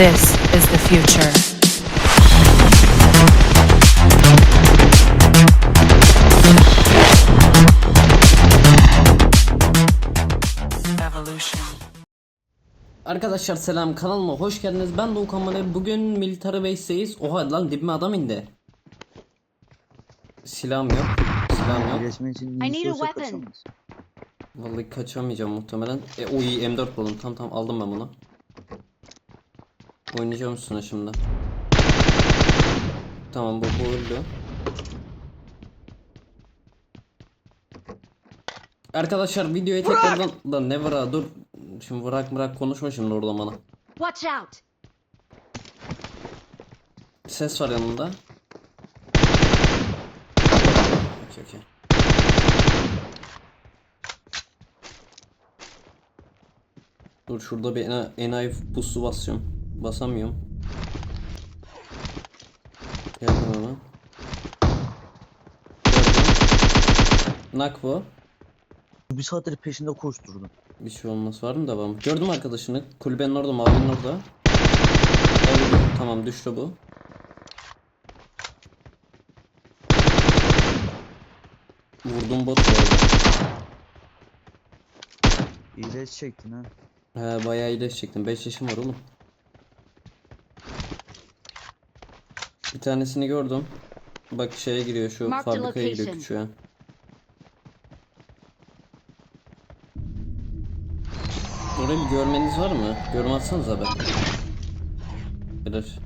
This is the future. Evolution. Arkadaşlar selam kanalıma hoş geldiniz. Ben Doğukan Manev. Bugün Military Base'deyiz. Oha lan dibime adam indi. Silahım yok. Silahım yok. Geçmek için I need a istiyorsa weapon. kaçamaz. Vallahi kaçamayacağım muhtemelen. E, o iyi M4 buldum. Tamam tamam aldım ben bunu. Oynayacağım üstüne şimdi. Tamam bu bu öldü. Arkadaşlar videoya tekrardan da ne var ha dur. Şimdi bırak bırak konuşma şimdi orada bana. Watch out! Ses var yanında. Okey okey. Dur şurada bir ena- enayi puslu basıyorum. Basamıyorum. Geldim hemen. Gördüm. Nak bu. Bir saattir peşinde koşturdum. Bir şey olmaz var mı devam? Gördüm arkadaşını. Kulübenin orada, mavinin orada. Öldü. Tamam düştü bu. Vurdum bot bu arada. İyileş çektin ha. He bayağı iyileş çektim. 5 yaşım var oğlum. Bir tanesini gördüm. Bak şeye giriyor şu Mark the fabrikaya giriyor location. küçüğe. Orayı bir görmeniz var mı? Görmezseniz abi. Bilir.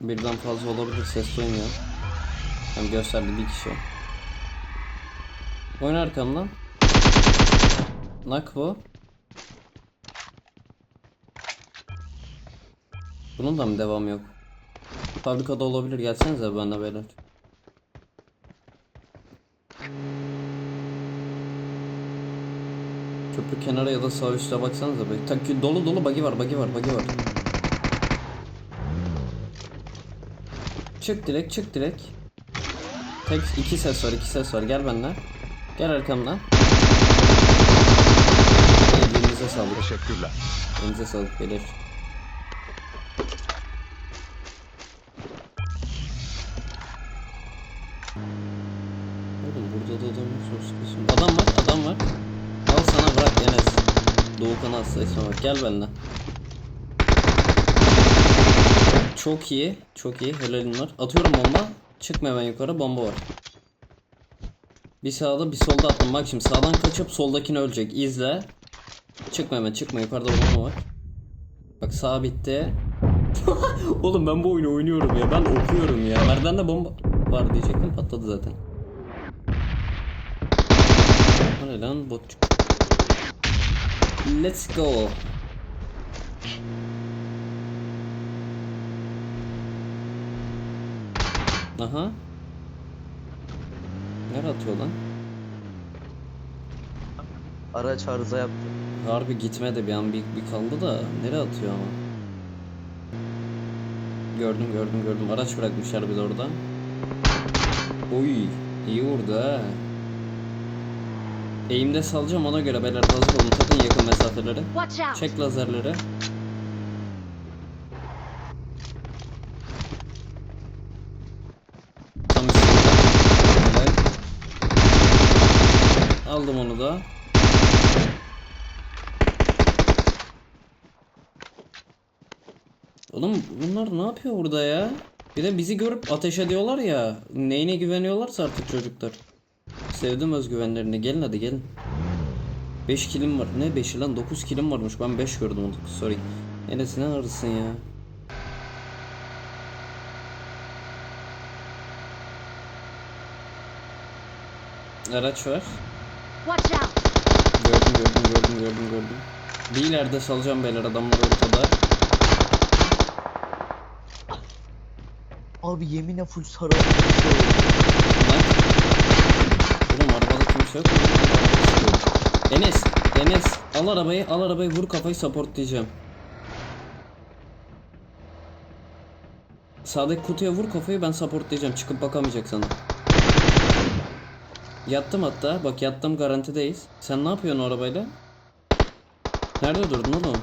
Birden fazla olabilir ses duymuyor. Hem gösterdi bir kişi. Oyun arkamdan. Nak bu. Bunun da mı devam yok? Fabrikada olabilir. Gelsenize benimle beyler. Köprü kenara ya da sağ üstte baksanıza be. Tak dolu dolu bagi var, bagi var, bagi var. Çık direkt, çık direkt. Tek iki ses var, iki ses var. Gel benden. Gel arkamdan. Elinize sağlık. Teşekkürler. Elinize sağlık beyler. Oğlum burada da söz kesin. Adam var, adam var. Al sana bırak Enes. Doğukan hasta isme bak. Gel benimle. Çok iyi, çok iyi. Helalin var. Atıyorum bomba. Çıkma hemen yukarı. Bomba var. Bir sağda bir solda attım. Bak şimdi sağdan kaçıp soldakini ölecek. İzle. Çıkma hemen çıkma. Yukarıda bomba var. Bak sağ bitti. Oğlum ben bu oyunu oynuyorum ya. Ben okuyorum ya. Merdivende bomba var diyecektim. Patladı zaten. O ne lan botçuk. Let's go. Aha. Nereye atıyor lan? Araç arıza yaptı. Harbi gitmedi bir an bir, bir kaldı da nereye atıyor ama? Gördüm gördüm gördüm. Araç bırakmışlar bir de orada. Oy iyi vurdu ha. Eğimde salacağım ona göre beyler hazır olun takın yakın mesafeleri. Çek lazerleri. Tam. Aldım onu da. Oğlum bunlar ne yapıyor burada ya? Bir de bizi görüp ateş ediyorlar ya. Neyine güveniyorlarsa artık çocuklar. Sevdim özgüvenlerini. Gelin hadi gelin. 5 kilim var. Ne 5'i lan? 9 kilim varmış. Ben 5 gördüm onu. Sorry. Enes ne arısın ya? Araç var. Watch out! Gördüm gördüm gördüm gördüm gördüm. Bir ileride salacağım beyler adamlar ortada. Abi yeminle full sarı. Lan. Oğlum arabada kimse yok? Enes, Enes al arabayı, al arabayı vur kafayı support diyeceğim. Sağdaki kutuya vur kafayı ben support diyeceğim. Çıkıp bakamayacak sana. Yattım hatta. Bak yattım garantideyiz. Sen ne yapıyorsun o arabayla? Nerede durdun oğlum?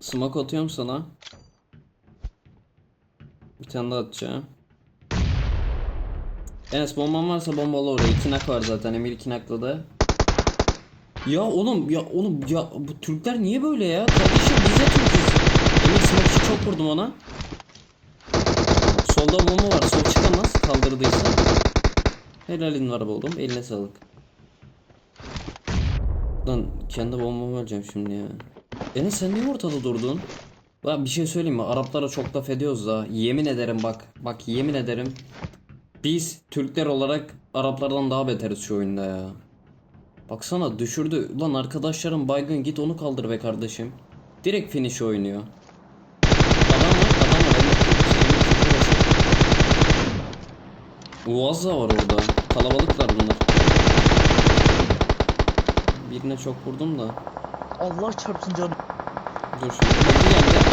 Smoke atıyorum sana. Bir tane daha atacağım. Enes bomban varsa bombalı oraya. İki nak var zaten. Emir iki nakladı. Ya oğlum ya oğlum ya bu Türkler niye böyle ya? Kardeşim biz de Türk'üz. Emir smoke'çı çok vurdum ona. Solda bomba var. Sol çıkamaz kaldırdıysa. Helalin var oğlum. Eline sağlık. Lan kendi bombamı öleceğim şimdi ya. Enes sen niye ortada durdun? Lan bir şey söyleyeyim mi? Araplara çok laf ediyoruz da. Yemin ederim bak. Bak yemin ederim. Biz Türkler olarak Araplardan daha beteriz şu oyunda ya. Baksana düşürdü. Ulan arkadaşlarım baygın git onu kaldır be kardeşim. Direkt finish oynuyor. Adam var adam var. Uaz da var orada. Kalabalıklar bunlar. Birine çok vurdum da. Allah çarpsın canım. Dur lan, lan.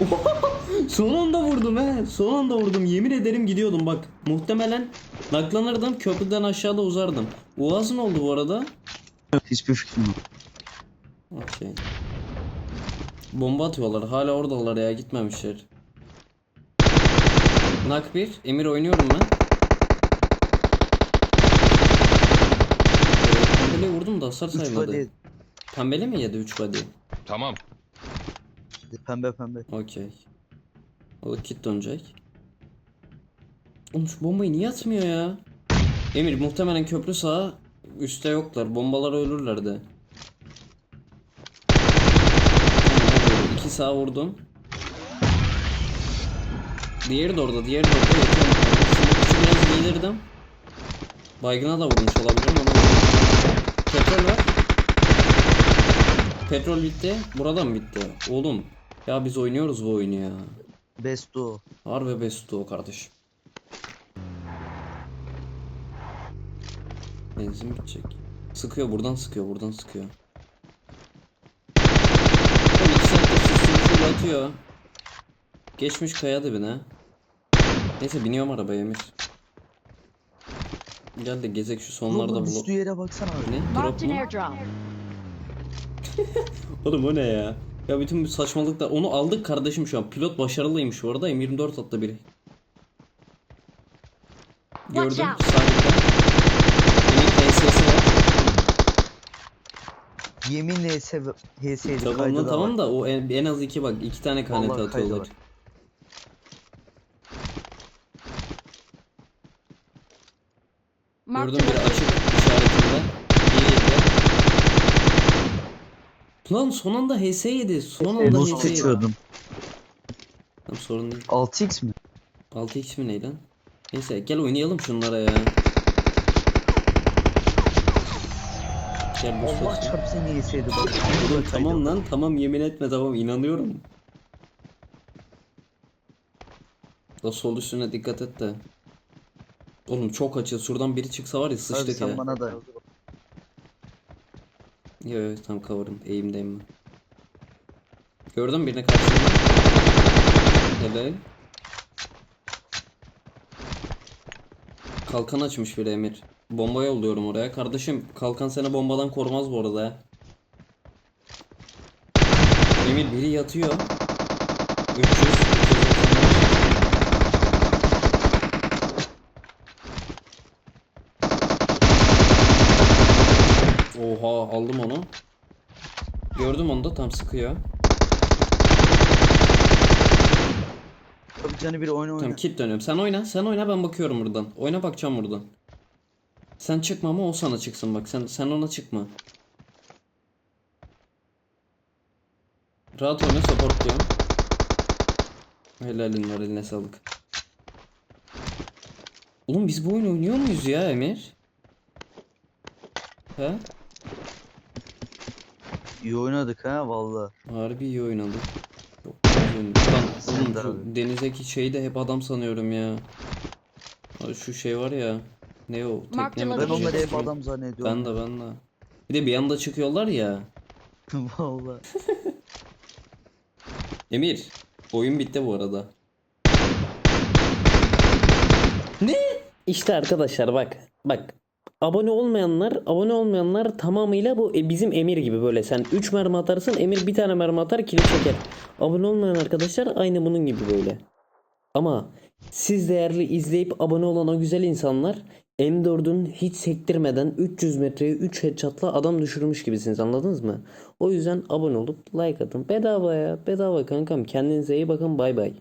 Son anda vurdum he. Son anda vurdum. Yemin ederim gidiyordum bak. Muhtemelen naklanırdım köprüden aşağıda uzardım. Uaz ne oldu bu arada? Hiçbir fikrim yok. Okey. Bomba atıyorlar. Hala oradalar ya gitmemişler. Nak 1. Emir oynuyorum ben. Pembele vurdum da hasar 3 saymadı. body. Pembele mi yedi 3 body? Tamam. Pembe pembe. Okey. O kit dönecek. Oğlum şu bombayı niye atmıyor ya? Emir muhtemelen köprü sağa üstte yoklar. Bombalar ölürlerdi. İki sağa vurdum. Diğeri de orada, diğeri de orada. Yatıyorum. Smoke'çı biraz giydirdim. Baygına da vurmuş olabilirim ama. Petrol var. Petrol bitti. Buradan bitti. Oğlum. Ya biz oynuyoruz bu oyunu ya. Besto. Harbi bestu o kardeşim. Benzin bitecek. Sıkıyor buradan sıkıyor buradan sıkıyor. Fırlatıyor. Geçmiş kaya dibine. Neyse biniyorum arabaya Emir. Gel de gezek şu sonlarda Yolun düştüğü yere baksana abi. Ne? Drop Marked an mu? airdrop. Oğlum o ne ya? Ya bütün bu saçmalıklar. Onu aldık kardeşim şu an. Pilot başarılıymış bu arada. M24 attı biri. Watch Gördüm. out. Sahilde. Emin HS'si var. Yeminle HS HS'ydi Tamam kaydı lan da tamam da o en, en az iki bak. iki tane kanete Vallahi kaydı atıyorlar. var. A biri açık işaretinde. İyi. Lan son anda HS yedi. Son anda HS yedi. seçiyordum. Tamam sorun değil. 6x mi? 6x mi ne lan? Neyse gel oynayalım şunlara ya. Gel bu Allah çarpsın HS'ydi bak. Oğlum tamam lan tamam yemin etme tamam inanıyorum. Da sol üstüne dikkat et de. Oğlum çok açız. Şuradan biri çıksa var ya sıçtık sen ya. bana da. Yo yo tam cover'ım. Eğimdeyim ben. Gördün mü birini karşımda? Helal. Kalkan açmış bir Emir. Bomba yolluyorum oraya. Kardeşim kalkan seni bombadan korumaz bu arada ya. Emir biri yatıyor. 300. Oha aldım onu. Gördüm onu da tam sıkıyor. Tabii canı bir oyna oyna. Tamam kit dönüyorum. Sen oyna. Sen oyna ben bakıyorum buradan. Oyna bakacağım buradan. Sen çıkma ama o sana çıksın bak. Sen sen ona çıkma. Rahat oyna support diyorum. Helalin var eline sağlık. Oğlum biz bu oyunu oynuyor muyuz ya Emir? He? İyi oynadık ha valla. Harbi iyi oynadık. Çok güzel. Lan oğlum de şu denizdeki şeyi de hep adam sanıyorum ya. Abi Şu şey var ya. Ne o? Tekne mi? Ben onları hep adam zannediyorum. Ben de ben de. Bir de bir anda çıkıyorlar ya. valla. Emir, oyun bitti bu arada. Ne? İşte arkadaşlar bak. Bak. Abone olmayanlar, abone olmayanlar tamamıyla bu e, bizim Emir gibi böyle. Sen 3 mermi atarsın, Emir bir tane mermi atar, kilit çeker. Abone olmayan arkadaşlar aynı bunun gibi böyle. Ama siz değerli izleyip abone olan o güzel insanlar M4'ün hiç sektirmeden 300 metreye 3 headshot'la adam düşürmüş gibisiniz anladınız mı? O yüzden abone olup like atın. Bedava ya bedava kankam kendinize iyi bakın bay bay.